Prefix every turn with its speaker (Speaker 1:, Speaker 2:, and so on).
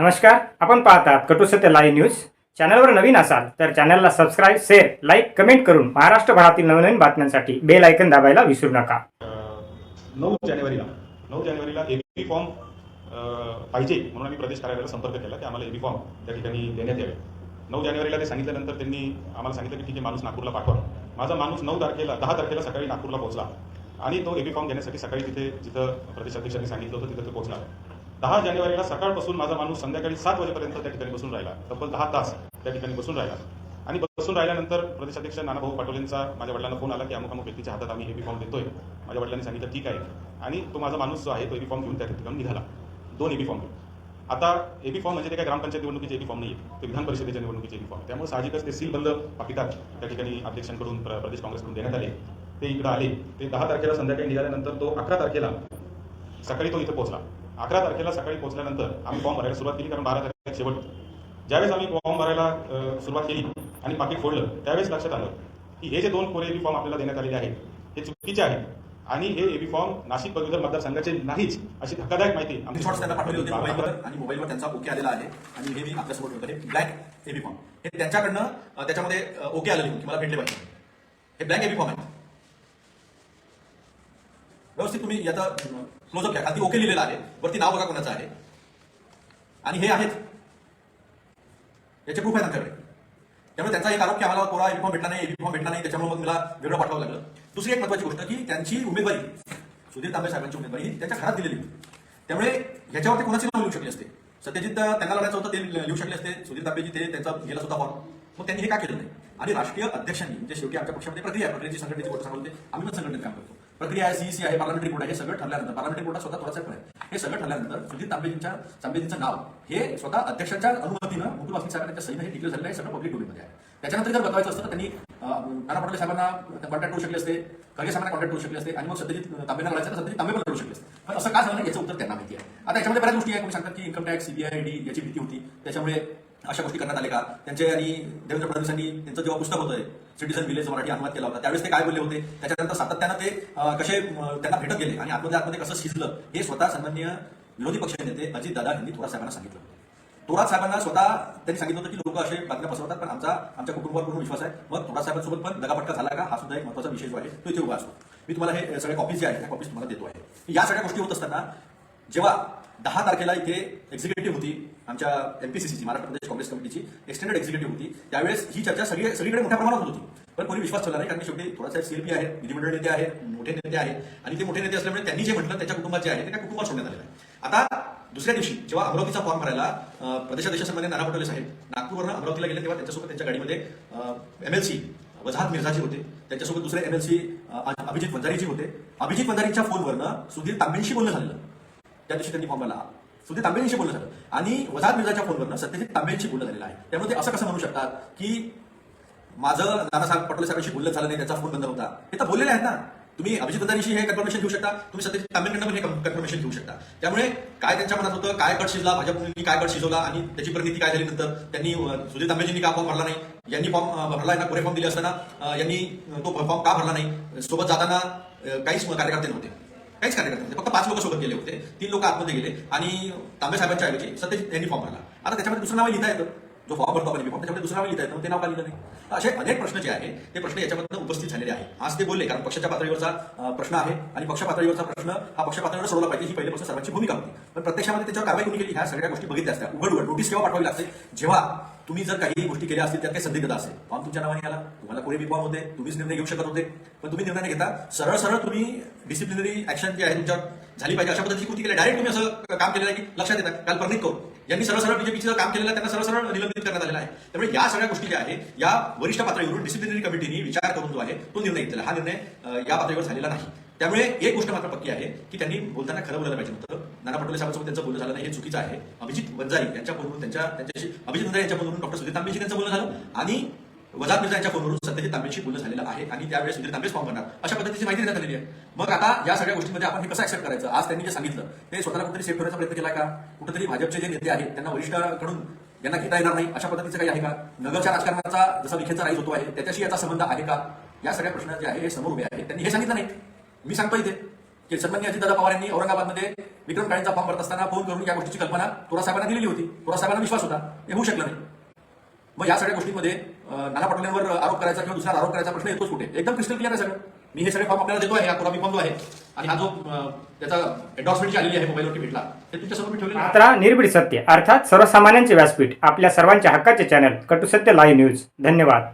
Speaker 1: नमस्कार आपण पाहतात कटू सत्य लाईव्ह न्यूज चॅनलवर नवीन असाल तर चॅनलला सबस्क्राईब शेअर लाईक कमेंट करून महाराष्ट्रभरातील नवनवीन बातम्यांसाठी बेल ऐकन दाबायला विसरू नका.
Speaker 2: नऊ जानेवारीला नऊ जानेवारीला एबी फॉर्म पाहिजे म्हणून आम्ही प्रदेश कार्यालयाला संपर्क केला. की आम्हाला एबी फॉर्म त्या ठिकाणी देण्यात यावे. नऊ जानेवारीला ते सांगितल्यानंतर त्यांनी आम्हाला सांगितलं की ठीक आहे माणूस नागपूरला पाठवा. माझा माणूस नऊ तारखेला दहा तारखेला सकाळी नागपूरला पोहोचला. आणि तो एबी फॉर्म घेण्यासाठी सकाळी तिथे जिथं प्रदेशाध्यक्षांनी सांगितलं होतं तिथं तो पोहोचला दहा जानेवारीला सकाळपासून माझा माणूस संध्याकाळी सात वाजेपर्यंत त्या ठिकाणी बसून राहिला. तब्बल दहा तास त्या ठिकाणी बसून राहिला. आणि बसून राहिल्यानंतर प्रदेशाध्यक्ष नानाभाऊ पाटोलेंचा माझ्या वडिलांना फोन आला की अमुक अमुक व्यक्तीच्या हातात आम्ही एबी फॉर्म देतोय. माझ्या वडिलांनी सांगितलं ठीक आहे. आणि तो माझा माणूस जो आहे तो एबी फॉर्म घेऊन त्या ठिकाणी निघाला. दोन एबी फॉर्म. घेऊन आता एबी फॉर्म म्हणजे ते काय ग्रामपंचायत निवडणुकीचे एबी फॉर्म नाही ते विधान परिषदेच्या निवडणुकीचे एबी फॉर्म. त्यामुळे साहजिकच ते सील बंद पाकिटात त्या ठिकाणी अध्यक्षांकडून प्र- प्रदेश काँग्रेसकडून देण्यात आले. ते इकडे आले. ते दहा तारखेला संध्याकाळी निघाल्यानंतर तो अकरा तारखेला सकाळी तो इथे पोहोचला. अकरा तारखेला सकाळी पोहोचल्यानंतर आम्ही फॉर्म भरायला सुरुवात केली कारण बारा तारखेला शेवट होतं. ज्यावेळेस आम्ही फॉर्म भरायला सुरुवात केली आणि पाकिट फोडलं त्यावेळेस लक्षात आलं की हे जे दोन कोरे एबी फॉर्म आपल्याला देण्यात आलेले आहेत हे चुकीचे आहेत. आणि हे एबी फॉर्म नाशिक पदवीधर मतदारसंघाचे नाहीच अशी धक्कादायक माहिती
Speaker 3: आमचे शॉर्ट्स त्यांना पाठवले होते मोबाईलवर आणि मोबाईलवर त्यांचा ओके आलेला आहे. आणि हे मी आपल्यासमोर ठेवतो हे ब्लॅक एबी फॉर्म हे त्यांच्याकडनं त्याच्यामध्ये ओके आलेले की मला भेटले पाहिजे. हे ब्लॅक एबी फॉर्म आहे. व्यवस्थित तुम्ही याचा क्लोजअप घ्या. खाली ओके लिहिलेलं आहे. वरती नाव बघा कोणाचं आहे. आणि हे आहेत. याचे प्रूफ आहे त्यांच्याकडे त्यामुळे त्यांचा एक आरोप की आम्हाला कोरा एबी भेटला नाही एबी भेटला नाही त्याच्यामुळे मग मला वेगळं पाठवावं लागलं. दुसरी एक महत्वाची गोष्ट की त्यांची उमेदवारी सुधीर तांबे साहेबांची उमेदवारी त्यांच्या घरात दिलेली होती. त्यामुळे ह्याच्यावरती कोणाची नाव लिहू शकली असते? सत्यजित त्यांना लढायचं होतं ते लिहू शकले असते. सुधीर तांबेजी ते त्यांचा गेला सुद्धा फॉर्म मग त्यांनी हे का केलं नाही? आणि राष्ट्रीय अध्यक्षांनी म्हणजे शेवटी आमच्या पक्षामध्ये प्रक्रिया प्रक्रियेची संघटनेची गोष्ट सांगते आम्ही पण संघटनेत काम करतो. प्रक्रिया आहे सीईसी आहे पार्लमेंटरी बोर्ड आहे हे सगळं ठरल्यानंतर पार्लमेंटरी बोर्डात स्वतः थोडासा पण आहे. हे सगळं ठरल्यानंतर सुधीर तांबेजींच्या तांबेजींचं नाव हे स्वतः अध्यक्षांच्या अनुमतीनं मुकुल वासनिक साहेबांच्या सहीनं हे डिक्लेअर झालेलं आहे सगळं पब्लिक डोमेनमध्ये आहे. त्याच्यानंतर जर बघायचं असतं तर त्यांनी नाना पटोले साहेबांना कॉन्टॅक्ट करू शकले असते खरगे साहेबांना कॉन्टॅक्ट करू शकले असते आणि मग सत्यजित तांबेंना लढायचं तर सत्यजित तांबे पण करू शकले असते. पण असं का झालं याचं उत्तर त्यांना माहिती आहे. आता याच्यामध्ये बऱ्याच गोष्टी आहे. कोणी सांगतात की इन्कम टॅक्स सीबीआय डी याची भीती होती. त्याच्यामुळे अशा गोष्टी करण्यात आल्या का? त्यांचे आणि देवेंद्र फडणवीसांनी त्यांचं जेव्हा पुस्तक होतं सिटीझन विलेज मराठी अनुवाद केला होता त्यावेळेस ते काय बोलले होते? त्याच्यानंतर सातत्यानं ते कसे त्यांना भेटत गेले आणि आतमध्ये आतमध्ये कसं शिजलं हे स्वतः सन्माननीय विरोधी पक्ष नेते अजित दादा यांनी थोरात साहेबांना सांगितलं थोरात साहेबांना स्वतः त्यांनी सांगितलं होतं की लोक असे बातम्या पसरवतात पण आमचा आमच्या कुटुंबावर पूर्ण विश्वास आहे. मग थोरात साहेबांसोबत पण दगापटका झाला का? हा सुद्धा एक महत्त्वाचा विषय जो आहे तो इथे उभा असतो. मी तुम्हाला हे सगळे कॉपीज जे आहेत त्या कॉपीज तुम्हाला देतो आहे. या सगळ्या गोष्टी होत असताना जेव्हा दहा तारखेला इथे एक्झिक्युटिव्ह होती आमच्या एमपीसीसीची महाराष्ट्र प्रदेश काँग्रेस कमिटीची एक्सटेंडेड एक्झिक्युटिव्ह होती त्यावेळेस ही चर्चा सगळी सगळीकडे मोठ्या प्रमाणात होत होती. पण कोणी विश्वास ठेवला नाही कारण की शेवटी थोडासा सीएलपी आहे विधिमंडळ नेते आहेत मोठे नेते आहेत आणि ते मोठे नेते असल्यामुळे त्यांनी जे म्हटलं त्याच्या कुटुंबात जे आहे ते त्या कुटुंबात सोडण्यात आलेलं आहे. आता दुसऱ्या दिवशी जेव्हा अमरावतीचा फॉर्म भरायला प्रदेशाध्यक्षांमध्ये नाना पटोले साहेब नागपूरवरून अमरावतीला गेले तेव्हा त्यांच्यासोबत त्यांच्या गाडीमध्ये एमएलसी वजाहत मिर्झाजी होते. त्यांच्यासोबत दुसरे एमएलसी अभिजित वंजारीजी होते. अभिजित वंजारींच्या फोनवरनं सुधीर तांबेंशी बोलणं झालेलं. त्या दिवशी त्यांनी फॉर्म भरला. सुधीर तांबेंशी बोलणं झालं. आणि वजाद मिर्झाच्या फोनवरनं सत्यजित तांबेंशी बोलणं झालेलं आहे. त्यामुळे ते असं कसं म्हणू शकतात की माझं नानासाहेब पटोले साहेबांशी बोलणं झालं नाही त्याचा फोन बंद होता हे तर बोललेले आहेत ना. तुम्ही अभिजित दादांशी हे कन्फर्मेशन घेऊ शकता. तुम्ही सत्यजित तांबेंकडनं पण हे कन्फर्मेशन घेऊ शकता. त्यामुळे काय त्यांच्या मनात होतं काय कट शिजला भाजपनी काय कट शिजवला आणि त्याची परिणिती काय झाली नंतर? त्यांनी सुधीर तांबेजींनी का फॉर्म भरला नाही? यांनी फॉर्म भरला ना पुरे फॉर्म दिले असताना यांनी तो फॉर्म का भरला नाही? सोबत जाताना काहीच कार्यकर्ते नव्हते. काहीच कार्यकर्ते नव्हते. फक्त पाच लोक सोबत गेले होते. तीन लोक आतमध्ये गेले आणि तांबे साहेबांच्या ऐवजी सत्यजित यांनी फॉर्म भरला. आता त्याच्यामध्ये दुसरं नाव लिहिता येतं. जो फॉर्म भरतो आपण फॉर्म त्याच्यामध्ये दुसरं नाव लिहिता येतं. ते नाव का लिहिलं नाही? असे अनेक प्रश्न जे आहे ते प्रश्न याच्यामध्ये उपस्थित झालेले आहे आज ते बोलले कारण पक्षाच्या पातळीवरचा प्रश्न आहे आणि पक्ष पातळीवरचा प्रश्न हा पक्ष पातळीवर सोडवला पाहिजे ही पहिल्यापासून सर्वांची भूमिका होती. पण प्रत्यक्षामध्ये त्याच्यावर कारवाई कोणी केली? ह्या सगळ्या गोष्टी बघितल्या असत्या. उघड उघड नोटीस केव्हा पाठवावी लागते? जेव्हा तुम्ही जर काही गोष्टी केल्या असतील त्यात काही संदिग्धता असेल. फॉर्म तुमच्या नावाने आला तुम्हाला कोणी फॉर्म होते तुम्हीच निर्णय घेऊ शकत होते. पण तुम्ही निर्णय घेता सरळ सरळ तुम्ही डिसिप्लिनरी ऍक्शन जी आहे तुमच्यावर झाली पाहिजे अशा पद्धतीची कृती केली. डायरेक्ट तुम्ही असं काम केलेलं आहे की लक्षात येतात काल प्रणित कौर यांनी सरळ सरळ बीजेपीचं काम केलेलं त्यांना सरळ सरळ निलंबित करण्यात आलेलं आहे. त्यामुळे या सगळ्या गोष्टी ज्या आहे या वरिष्ठ पातळीवरून डिसिप्लिनरी कमिटीने विचार करून जो आहे तो निर्णय घेतलेला. हा निर्णय या पातळीवर झालेला नाही. त्यामुळे एक गोष्ट मात्र पक्की आहे की त्यांनी बोलताना खरं बोलायला पाहिजे होतं. नाना पटोले साहेबांसोबत त्यांचं बोलणं झालं नाही हे चुकीचं आहे. अभिजित वंजारी यांच्या फोनवरून त्यांच्या त्यांच्याशी अभिजित वंजारी यांच्या फोनवरून डॉक्टर सुधीर तांबेशी त्यांचं बोलणं झालं आणि वजात मिर्झा यांच्या फोनवरून सत्यजित तांबेशी बोलणं झालेलं आहे आणि त्यावेळेस सुधीर तांबेच फॉर्म भरणार अशा पद्धतीची माहिती देण्यात आलेली आहे. मग आता या सगळ्या गोष्टींमध्ये आपण हे कसं ऍक्सेप्ट करायचं? आज त्यांनी जे सांगितलं ते स्वतःला कुठेतरी सेफ ठेवण्याचा प्रयत्न केला का? कुठेतरी भाजपचे जे नेते आहेत त्यांना वरिष्ठाकडून यांना घेता येणार नाही? अशा पद्धतीचं काही आहे का? नगरच्या राजकारणाचा जसा विखेचा राईज होतो आहे त्याच्याशी याचा संबंध आहे का? या सगळ्या प्रश्न जे आहे हे समोर उभे आहेत त्यांनी हे सांगितलं नाही. मी सांगतो इथे. की सन्मान्य अजितदादा पवार यांनी औरंगाबादमध्ये विक्रम काळेंचा फॉर्म भरत असताना फोन करून या गोष्टीची कल्पना थोरा साहेबांना दिलेली होती. थोरा साहेबांना विश्वास होता. हे होऊ शकलं नाही. मग या सगळ्या गोष्टींमध्ये नाना पटोलेंवर आरोप करायचा किंवा दुसरा आरोप करायचा प्रश्न येतोच कुठे? एकदम क्रिस्टल क्लिअर आहे सगळं. मी हे सगळे फॉर्म आपल्याला देतो आहे हा कोरा फॉर्म आहे आणि हा जो त्याचा एन्डॉर्समेंट आलेली आहे मोबाईलवरती भेटला ते तुमच्यासमोर मी ठेवलेला आहे.
Speaker 1: निर्भीड सत्य. अर्थात सर्वसामान्यांचे व्यासपीठ आपल्या सर्वांच्या हक्काचे चॅनल कटुसत्य लाईव्ह न्यूज धन्यवाद.